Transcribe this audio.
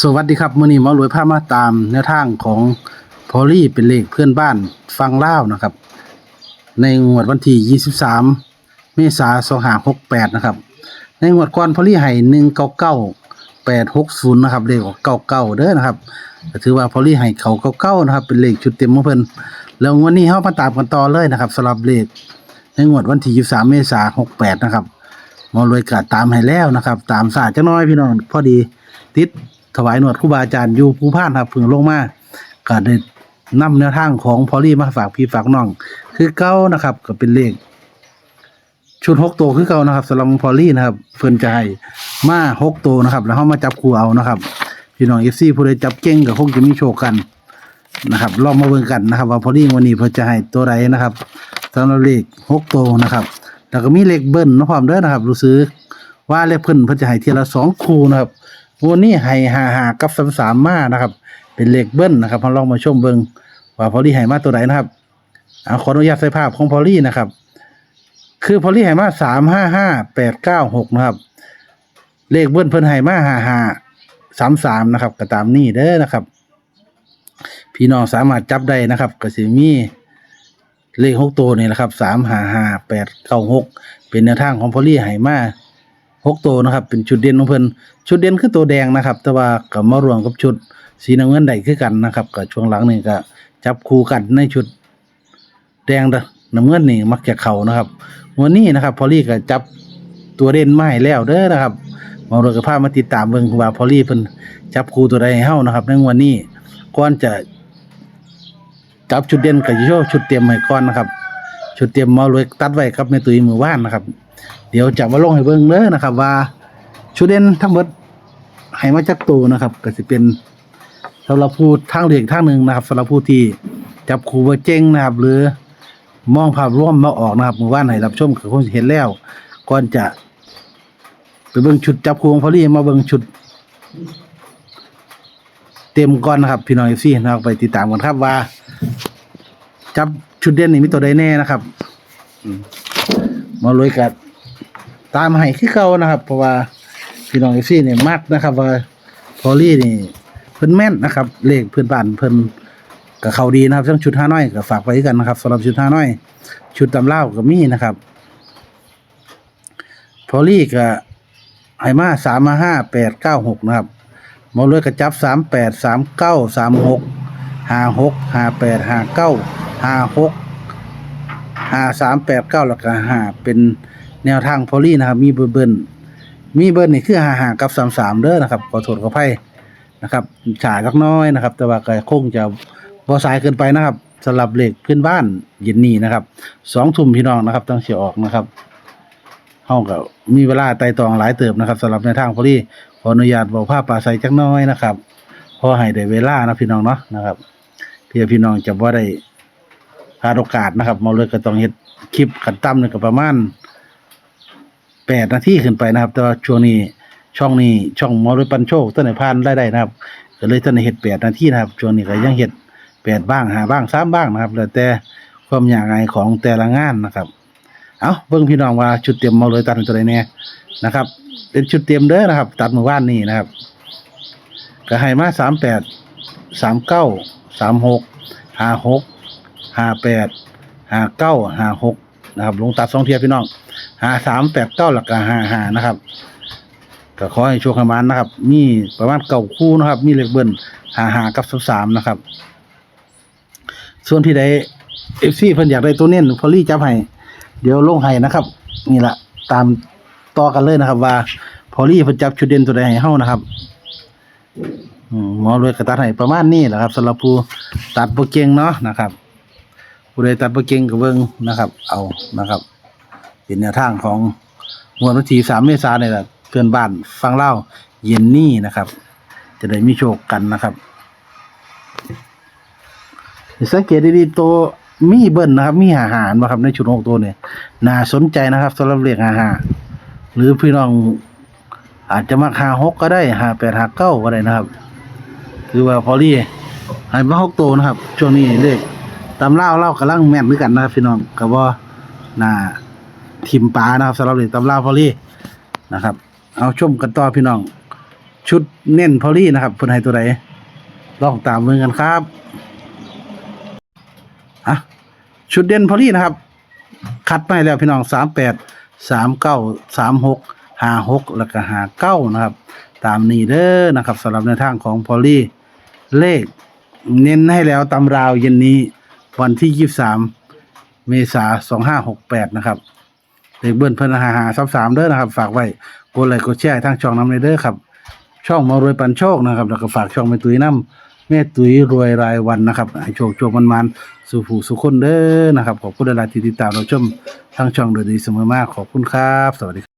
สวัสดีครับมื้อนี้หมารวยพามาตามแนวทางของพอลี่เป็นเลขเพื่อนบ้านฟังเล่าวนะครับ ในงวดวันที่ 23 เมษายน2568 นะครับ ในงวดก่อนพอลี่ให้199 860 นะครับ เลขออก99เด้อนะครับก็ถือว่าพอลี่ให้เขา99นะครับ เป็นเลขชุดเต็มของเพิ่นแล้วงวดนี้เฮามาตามกันต่อเลยนะครับสำหรับเลขในงวดวันที่ 23 เมษายน68 นะครับหมารวยก็ตามให้แล้วนะครับ ตามสาจักหน้อยพี่น้องพอดีติด ถวายหนวดครูบาอาจารย์อยู่ภูพานครับเพิ่งลงมาก็ได้นำแนวทางของพอลี่มาฝากพี่ฝากน้อง คือเก้านะครับ ก็เป็นเลข ชุดหกตัวคือเก่านะครับสำหรับพอลี่นะครับเพิ่นให้มาหกตัวนะครับ แล้วเฮามาจับคู่เอานะครับพี่น้อง FC ผู้ใดจับเก่งก็คงจะมีโชคกันนะครับลองมาเบิ่งกันนะครับ ว่าพอลี่วันนี้เพิ่นจะให้ตัวใดนะครับสำหรับเลขหกตัวนะครับ แล้วก็มีเลขเบิ้ลนะพร้อมด้อนะครับ รู้สึกว่าเลขเพิ่นเพิ่นจะให้ทีละสองคู่นะครับ วันนี้ให้หาหากับสามสามมานะครับ เป็นเลขเบิ้ลนะครับเราลองมาชมเบิ่งว่าพอลี่ให้มาตัวไหนนะครับเอาขออนุญาตใส่ภาพของพอลี่นะครับ คือพอลี่ให้มาสามห้าห้าแปดเก้าหกนะครับ เลขเบิ้ลเพิ่นให้มาหาหาสามสามนะครับก็ตามนี้เด้อนะครับ พี่น้องสามารถจับได้นะครับก็สิมีเลขหกตัวนี่แหละครับสามห้าห้าแปดเก้าหกเป็นแนวทางของพอลี่ไหมา หกตัวนะครับ เป็นชุดเด่นของเพิ่นชุดเด่นคือตัวแดงนะครับ แต่ว่ากับมารวมกับชุดสีน้ำเงินได้คือกันนะครับกับช่วงหลังนี่ก็จับคู่กันในชุดแดงน้ำเงินนี่มักจะเข่านะครับวันนี้นะครับ พอลี่ก็จับตัวเด่นมาให้แล้วเด้อนะครับมารวยกับภาพมาติดตามเบิ่งว่าพอลี่เพิ่นจับคู่ตัวใดให้เฮานะครับในวันนี้ก่อนจะจับชุดเด่นกับโชว์ชุดเตรียมให้ก่อนนะครับ ชุดเตรียมมาเลยตัดไว้ครับในตุยมือว่านนะครับ เดี๋ยวจะมาลงให้เบิ่งเด้อนะครับ ว่าชุดเด่นทั้งหมดให้มาจากตัวนะครับ ก็สิเป็นสำหรับผู้ทางเลือกทางหนึ่งนะครับสำหรับผู้ที่จับคู่บ่เจ๊งนะครับ หรือมองภาพร่วมมาออกนะครับมือว่านให้รับชมก็คงเห็นแล้วก่อนจะไปเบิ่งชุดจับคู่ของพอลี่มาเบิ่งชุด เต็มก่อนนะครับ พี่น้องเอฟซีนะครับไปติดตามกันครับว่า จับชุดเด่นนี่มีตัวใดแน่นะครับมาเลยกัด ตามให้คือเก่านะครับ เพราะว่าพี่น้องเอฟซีเนี่ยมักนะครับ ว่าพอลี่นี่เพิ่นแม่นนะครับเลขเพื่อนบ้านเพิ่นกับเขาดีนะครับทั้งชุดห้าน้อยก็ฝากไว้กันนะครับสำหรับชุดห้าน้อย ชุดตำเล่าก็มีนะครับพอลี่ก็ให้มาสามมาห้าแปดเก้าหกนะครับมาเลยกระจับสามแปดสามเก้าสามหกห้าหกห้าแปดห้าเก้าห้าหกห้าสามแปดเก้าแล้วก็ห้าเป็น แนวทางพอลี่นะครับ มีเบอร์เบิ้ลมีเบอร์นี่คือห้าหากับสามสามเด้อนะครับขอโทษขออภัยนะครับฉายสักน้อยนะครับ แต่ว่าก็คงจะบ่สายเกินไปนะครับสำหรับเหลขขึ้นบ้านเย็นนี้นะครับสองทุ่มพี่น้องนะครับต้องเสียออกนะครับเฮาก็มีเวลาไต่ตองหลายเติบนะครับสำหรับในทางพอดีขออนุญาตบอกภาพปลาใสจักน้อยนะครับพอให้ได้เวลานะพี่น้องเนาะนะครับเพื่อพี่น้องจะบ่าได้พลาดโอกาสนะครับมาเลยก็ต้องเฮ็ดคลิปกันตั้มนี่ก็ประมาณ แปดนาทีขึ้นไปนะครับ แต่ว่าช่วงนี้ช่องนี้ช่องมอรวยปันโชคต้นไหนพานได้ได้นะครับก็เลยต้นไหนเฮ็ดแปดนาทีนะครับช่วงนี้ก็ยังเฮ็ดแปดบ้างหาบ้างสามบ้างนะครับ แล้วแต่ความอยากง่ายของแต่ละงานนะครับ เอาเบิ่งพี่น้องว่าชุดเตรียมมาเลยตัดเป็นตัวใดแน่นะครับ เป็นชุดเตรียมเด้อนะครับ ตัดเมื่อวานนี้นะครับก็ให้มาสามแปดสามเก้าสามหกห้าหกห้าแปดห้าเก้าห้าหกนะครับลงตัดสองเทียบพี่น้อง หาสามแปดเก้าหลักหาหานะครับก็ขอให้โชคให้มันนะครับ มีประมาณเก้าคู่นะครับ มีเลขเบิ้ลหาหากับสามนะครับ ส่วนพี่ใดเอฟซีเพิ่นอยากได้ตัวเน้นพอลี่จับให้เดี๋ยวลงให้นะครับ นี่แหละตามต่อกันเลยนะครับ ว่าพอลี่เพิ่นจับชุดเด่นตัวใดให้เฮานะครับมหมอรวยกระตัดให้ประมาณนี้แหละครับสำหรับผู้ตัดบ่เกงเนาะนะครับผู้ใดตัดบ่เกงก็เบิ่งนะครับ เอานะครับ เป็นแนวทางของงวดวันที่3เมษายนนี่แหละเพื่อนบ้านฟังเล่าเย็นนี้นะครับ จะได้มีโชคกันนะครับสังเกตดีๆตัวมีเบิ้ลนะครับ มีอาหารนะครับในชุดหกตัวเนี่ยน่าสนใจนะครับสำหรับเรียกอาหารหรือพี่น้องอาจจะมาหาหกก็ได้หาแปดหาเก้าก็ได้นะครับ คือว่าพอลี่ให้มาหกตัวนะครับ ช่วงนี้เลขตำเล่าเล่ากำลังแม่นด้วยกันนะครับพี่น้องกับว่าน่า ทิมปลานะครับสำหรับเลขตำเล่าพอลี่นะครับ เอาชมกันต่อพี่น้อง ชุดเน้นพอลี่นะครับเพิ่นให้ตัวใดลองตามเบิ่งกันครับอะชุดเด่นพอลี่นะครับ คัดมาให้แล้วพี่น้องสามแปดสามเก้าสามหกห้าหกแล้วก็ห้าเก้านะครับ ตามนี้เด้อนะครับสำหรับในทางของพอลี่เลข เน้นให้แล้วตำราวเย็นนี้วันที่ยี่สามเมษาสองห้าหกแปดนะครับ เอกเบิ้ลเพิ่นหาหาซับสามเด้อนะครับ ฝากไว้กดไลค์กดแชร์ให้ทางช่องน้ำในเด้อครับ ช่องมารวยปันโชคนะครับแล้วก็ฝากช่องแม่ตุ้ยน้ำแม่ตุ้ยรวยรายวันนะครับให้โชคโชคมันมันๆสู่ผู้สู่คนเด้อนะครับขอบคุณหลายๆที่ติดตามเราชมทางช่องโดยดีเสมอมากขอบคุณครับ สวัสดีครับ